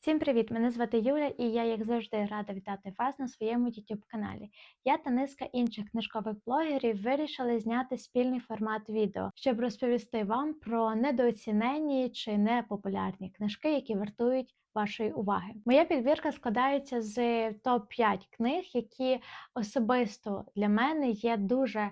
Всім привіт! Мене звати Юля, і я, як завжди, рада вітати вас на своєму YouTube каналі. Я та низка інших книжкових блогерів вирішили зняти спільний формат відео, щоб розповісти вам про недооцінені чи непопулярні книжки, які вартують вашої уваги. Моя підбірка складається з топ 5 книг, які особисто для мене є дуже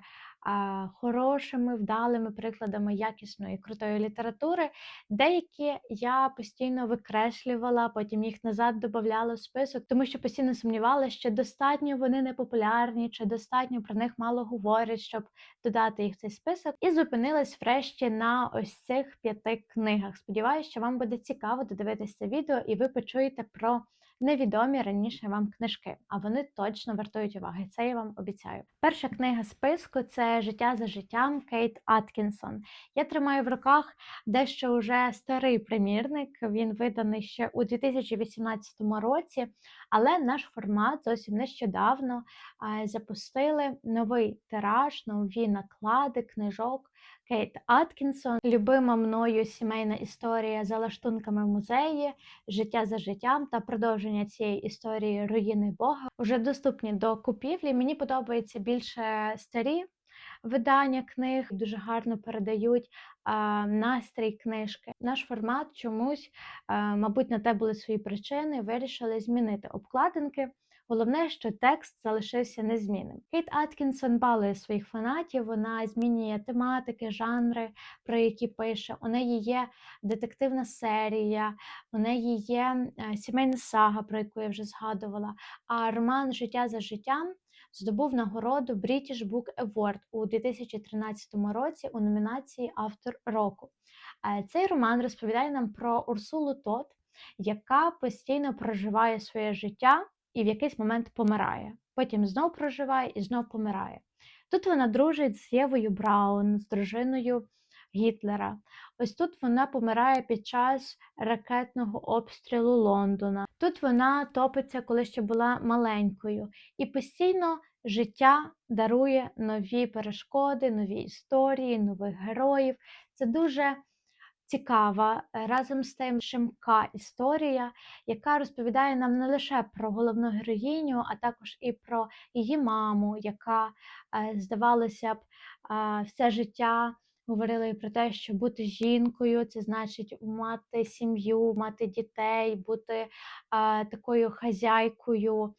хорошими, вдалими прикладами якісної крутої літератури. Деякі я постійно викреслювала, потім їх назад додавала в список, тому що постійно сумнівалася, чи достатньо вони не популярні, чи достатньо про них мало говорять, щоб додати їх в цей список. І зупинилась врешті на ось цих п'яти книгах. Сподіваюся, що вам буде цікаво додивитися відео, і ви почуєте про невідомі раніше вам книжки, а вони точно вартують уваги. Це я вам обіцяю. Перша книга списку це Життя за життям Кейт Аткінсон. Я тримаю в руках дещо вже старий примірник. Він виданий ще у 2018 році, але наш формат зовсім нещодавно запустили новий тираж, нові наклади книжок. Кейт Аткінсон, любима мною сімейна історія за лаштунками в музеї, життя за життям та продовження цієї історії руїни Бога вже доступні до купівлі. Мені подобаються більше старі видання книг, дуже гарно передають а, настрій книжки. Наш формат чомусь, а, мабуть, на те були свої причини, вирішили змінити обкладинки. Головне, що текст залишився незмінним. Кейт Аткінсон балує своїх фанатів, вона змінює тематики, жанри, про які пише. У неї є детективна серія, у неї є е, сімейна сага, про яку я вже згадувала. А роман Життя за життям здобув нагороду British Book Award у 2013 році у номінації Автор року. Е, цей роман розповідає нам про Урсулу Тот, яка постійно проживає своє життя і в якийсь момент помирає. Потім знов проживає і знов помирає. Тут вона дружить з Євою Браун, з дружиною Гітлера. Ось тут вона помирає під час ракетного обстрілу Лондона. Тут вона топиться, коли ще була маленькою, і постійно життя дарує нові перешкоди, нові історії, нових героїв. Це дуже цікава, е, разом з тим шимка історія, яка розповідає нам не лише про головну героїню, а також і про її маму, яка, е, здавалося б, все життя говорила і про те, що бути жінкою це значить мати сім'ю, мати дітей, бути такою хазяйкою.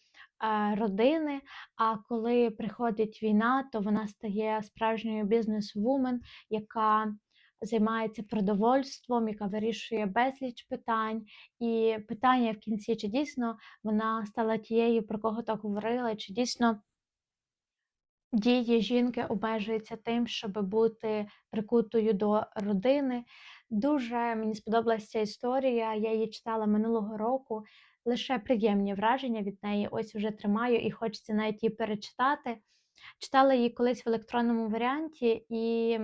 Родини, а коли приходить війна, то вона стає справжньою бізнес-вумен, яка займається продовольством, яка вирішує безліч питань. І питання в кінці, чи дійсно вона стала тією, про кого так говорила, чи дійсно дії жінки обмежуються тим, щоб бути прикутою до родини. Дуже мені сподобалася ця історія. Я її читала минулого року. Лише приємні враження від неї. Ось вже тримаю і хочеться навіть її перечитати. Читала її колись в електронному варіанті, і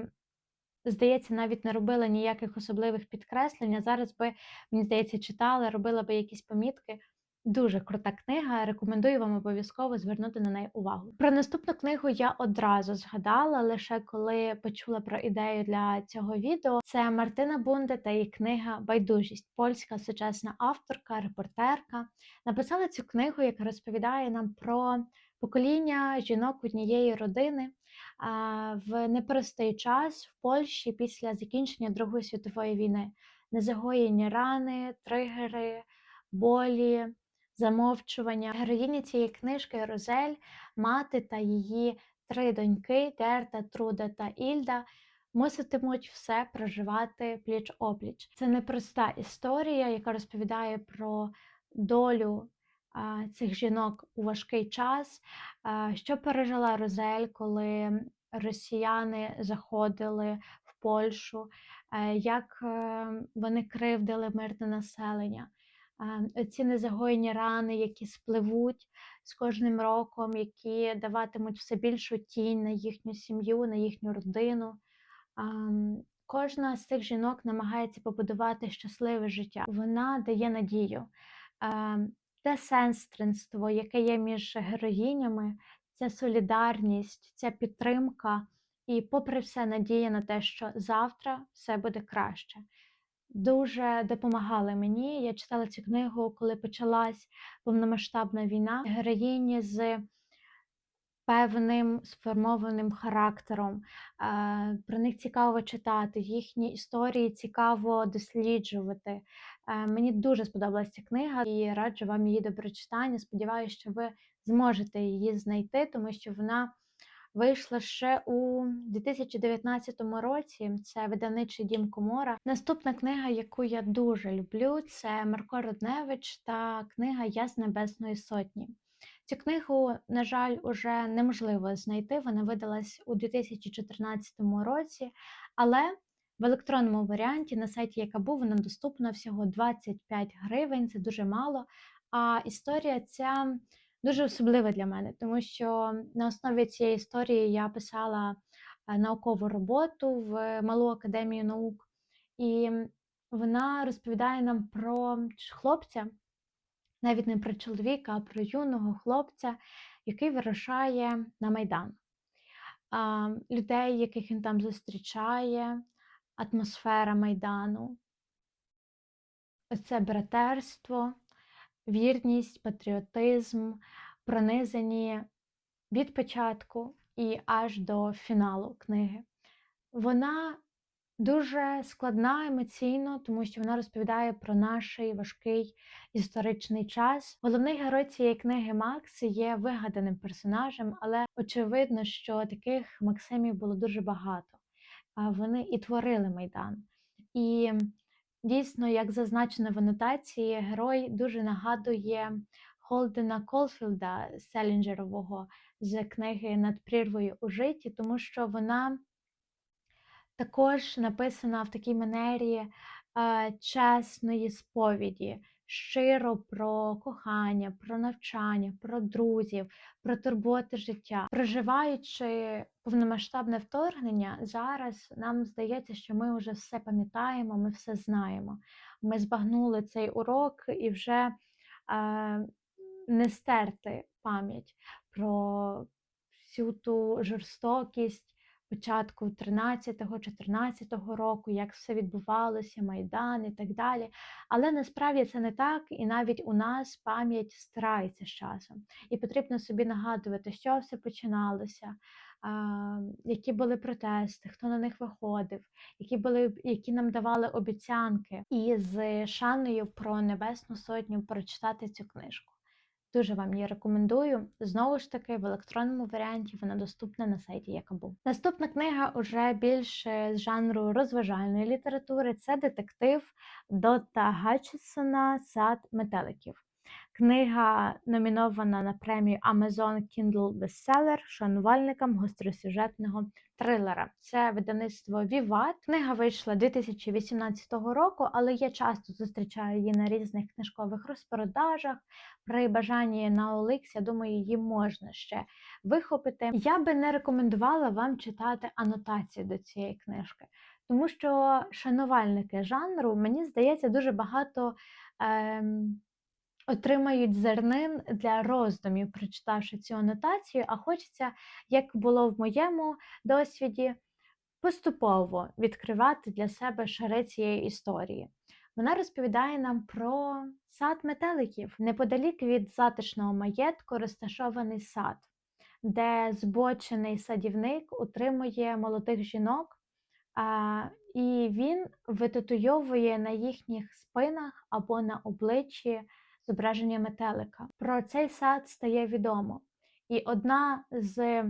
здається, навіть не робила ніяких особливих підкреслень. а Зараз би, мені здається, читала, робила би якісь помітки. Дуже крута книга. Рекомендую вам обов'язково звернути на неї увагу. Про наступну книгу я одразу згадала, лише коли почула про ідею для цього відео. Це Мартина Бунде та її книга Байдужість, польська сучасна авторка, репортерка. Написала цю книгу, яка розповідає нам про покоління жінок однієї родини в непростий час в Польщі після закінчення Другої світової війни. Незагоєні рани, тригери, болі, замовчування. Героїні цієї книжки Розель, мати та її три доньки Герта, Труда та Ільда. Муситимуть все проживати пліч опліч. Це непроста історія, яка розповідає про долю цих жінок у важкий час. Що пережила Розель, коли росіяни заходили в Польщу, е, як е, вони кривдили мирне населення? Ці незагоєні рани, які спливуть з кожним роком, які даватимуть все більшу тінь на їхню сім'ю, на їхню родину. Кожна з цих жінок намагається побудувати щасливе життя. Вона дає надію те сестринство, яке є між героїнями, ця солідарність, ця підтримка, і, попри все, надія на те, що завтра все буде краще. дуже допомагали мені. Я читала цю книгу, коли почалась повномасштабна війна. Героїні з певним сформованим характером. Про них цікаво читати, їхні історії цікаво досліджувати. Е, Мені дуже сподобалася ця книга і раджу вам її до прочитання. Сподіваюся, що ви зможете її знайти, тому що вона вийшла ще у 2019 році. Це видавничий дім Комора. Наступна книга, яку я дуже люблю, це Марко Рудневич та книга Я з Небесної Сотні. Цю книгу, на жаль, уже неможливо знайти. Вона видалась у 2014 році, але в електронному варіанті на сайті Якабу вона доступна всього 25 гривень, це дуже мало. А історія ця дуже особлива для мене, тому що на основі цієї історії я писала е, наукову роботу в Малу академію наук, і вона розповідає нам про хлопця, навіть не про чоловіка, а про юного хлопця, який вирушає на Майдан. Людей, яких він там зустрічає, атмосфера Майдану, це братерство, вірність, патріотизм, пронизані від початку і аж до фіналу книги. Вона дуже складна емоційно, тому що вона розповідає про наш важкий історичний час. Головний герой цієї книги Макс є вигаданим персонажем, але очевидно, що таких Максимів було дуже багато. Вони і творили майдан. І дійсно, як зазначено в анотації, герой дуже нагадує Холдена Колфілда Селінджерового з книги Над прірвою у житті, тому що вона також написана в такій манері чесної сповіді, щиро про кохання, про навчання, про друзів, про турботи життя. Проживаючи повномасштабне вторгнення, зараз нам здається, що ми вже все пам'ятаємо, ми все знаємо. Ми збагнули цей урок і вже е, не стерти пам'ять про всю ту жорстокість початку 13-14 року, як все відбувалося, Майдан і так далі. Але насправді це не так, і навіть у нас пам'ять стирається з часом. І потрібно собі нагадувати, що все починалося. Які були протести, хто на них виходив, які були, які нам давали обіцянки, і з шаною про Небесну Сотню прочитати цю книжку. Дуже вам її рекомендую. Знову ж таки, в електронному варіанті вона доступна на сайті Якабу. Наступна книга уже більше з жанру розважальної літератури. Це детектив Дота Гатчесона Сад метеликів. Книга номінована на премію Amazon Kindle Bestseller шанувальникам гостросюжетного трилера. Це видавництво Vivat. Книга вийшла 2018 року, але я часто зустрічаю її на різних книжкових розпродажах. При бажанні на OLX, я думаю, її можна ще вихопити. Я би не рекомендувала вам читати анотації до цієї книжки, тому що шанувальники жанру, мені здається, дуже багато. Ем, отримають зернин для роздумів, прочитавши цю анотацію, а хочеться, як було в моєму досвіді, поступово відкривати для себе шари цієї історії. Вона розповідає нам про сад метеликів. Неподалік від затишного маєтку розташований сад, де збочений садівник утримує молодих жінок, а, і він витатуйовує на їхніх спинах або на обличчі зображення метелика. Про цей сад стає відомо. І одна з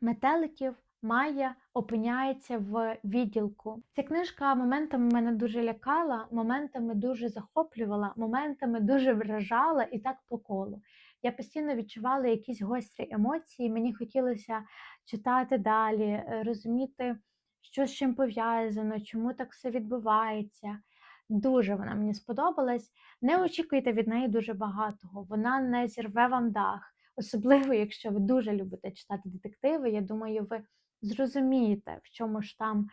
метеликів Майя опиняється в відділку. Ця книжка моментами мене дуже лякала, моментами дуже захоплювала, моментами дуже вражала і так по колу. Я постійно відчувала якісь гострі емоції, мені хотілося читати далі, розуміти, що з чим пов'язано, чому так все відбувається. Дуже вона мені сподобалась. Не очікуйте від неї дуже багатого. Вона не зірве вам дах. Особливо, якщо ви дуже любите читати детективи. Я думаю, ви зрозумієте, в чому ж там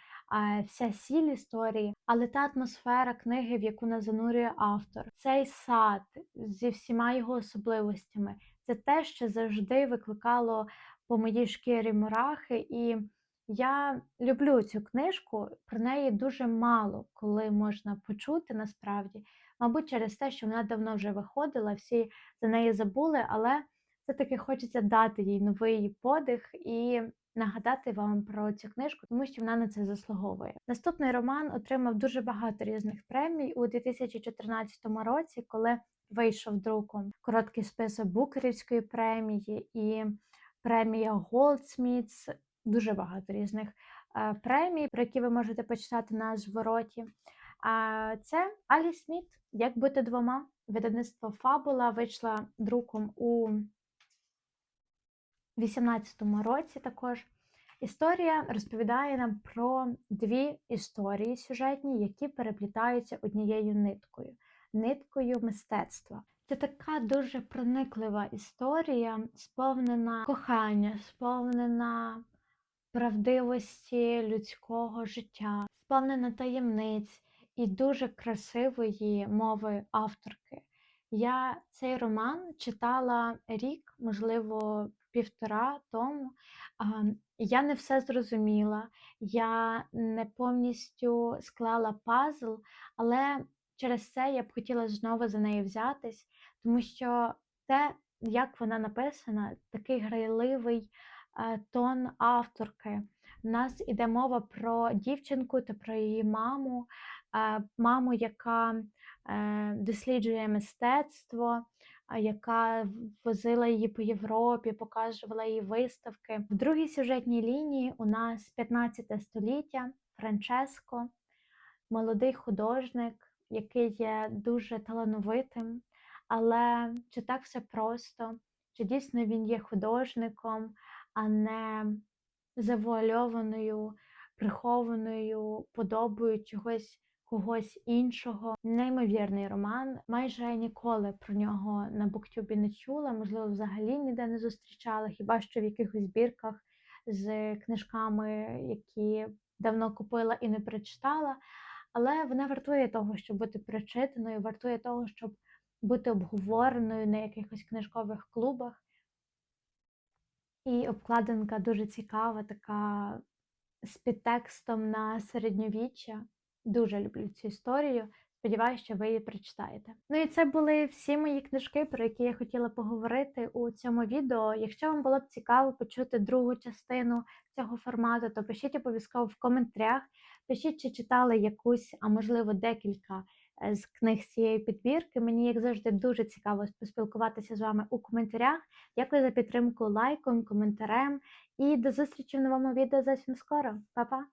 вся сіль історії, але та атмосфера книги, в яку нас занурює автор, цей сад зі всіма його особливостями, це те, що завжди викликало по моїй шкірі мурахи, і Я люблю цю книжку, про неї дуже мало коли можна почути насправді. Мабуть, через те, що вона давно вже виходила, всі за неї забули, але все-таки хочеться дати їй новий подих і нагадати вам про цю книжку, тому що вона на це заслуговує. Наступний роман отримав дуже багато різних премій у 2014 році, коли вийшов друком короткий список Букерівської премії і премія Голдсмітс, дуже багато різних е, премій, про які ви можете почитати на звороті. А це Алі Сміт, як бути двома. Видавництво Фабула вийшла друком у 18-му році також. Історія розповідає нам про дві історії сюжетні, які переплітаються однією ниткою ниткою мистецтва. Це така дуже прониклива історія, сповнена кохання, сповнена правдивості людського життя, сповнена таємниць і дуже красивої мови авторки. Я цей роман читала рік, можливо, півтора тому. Я не все зрозуміла, я не повністю склала пазл, але через це я б хотіла знову за неї взятись, тому що те, як вона написана, такий грайливий тон авторки. У нас іде мова про дівчинку та про її маму, е, маму, яка е, досліджує мистецтво, яка возила її по Європі, показувала її виставки. В другій сюжетній лінії у нас 15 століття. Франческо, молодий художник який є дуже талановитим, але чи так все просто, чи дійсно він є художником, а не завуальованою, прихованою подобою чогось когось іншого. Неймовірний роман. Майже ніколи про нього на буктюбі не чула, можливо, взагалі ніде не зустрічала, хіба що в якихось збірках з книжками, які давно купила і не прочитала але вона вартує того, щоб бути прочитаною, вартує того, щоб бути обговореною на якихось книжкових клубах. І обкладинка дуже цікава, така з підтекстом на середньовіччя. Дуже люблю цю історію. Сподіваюся, що ви її прочитаєте. Ну і це були всі мої книжки, про які я хотіла поговорити у цьому відео. Якщо вам було б цікаво почути другу частину цього формату, то пишіть обов'язково в коментарях. Пишіть, чи читали якусь, а можливо, декілька з книг цієї підбірки. Мені, як завжди, дуже цікаво поспілкуватися з вами у коментарях. Дякую за підтримку лайком, коментарем і до зустрічі в новому відео зовсім скоро. Па-па!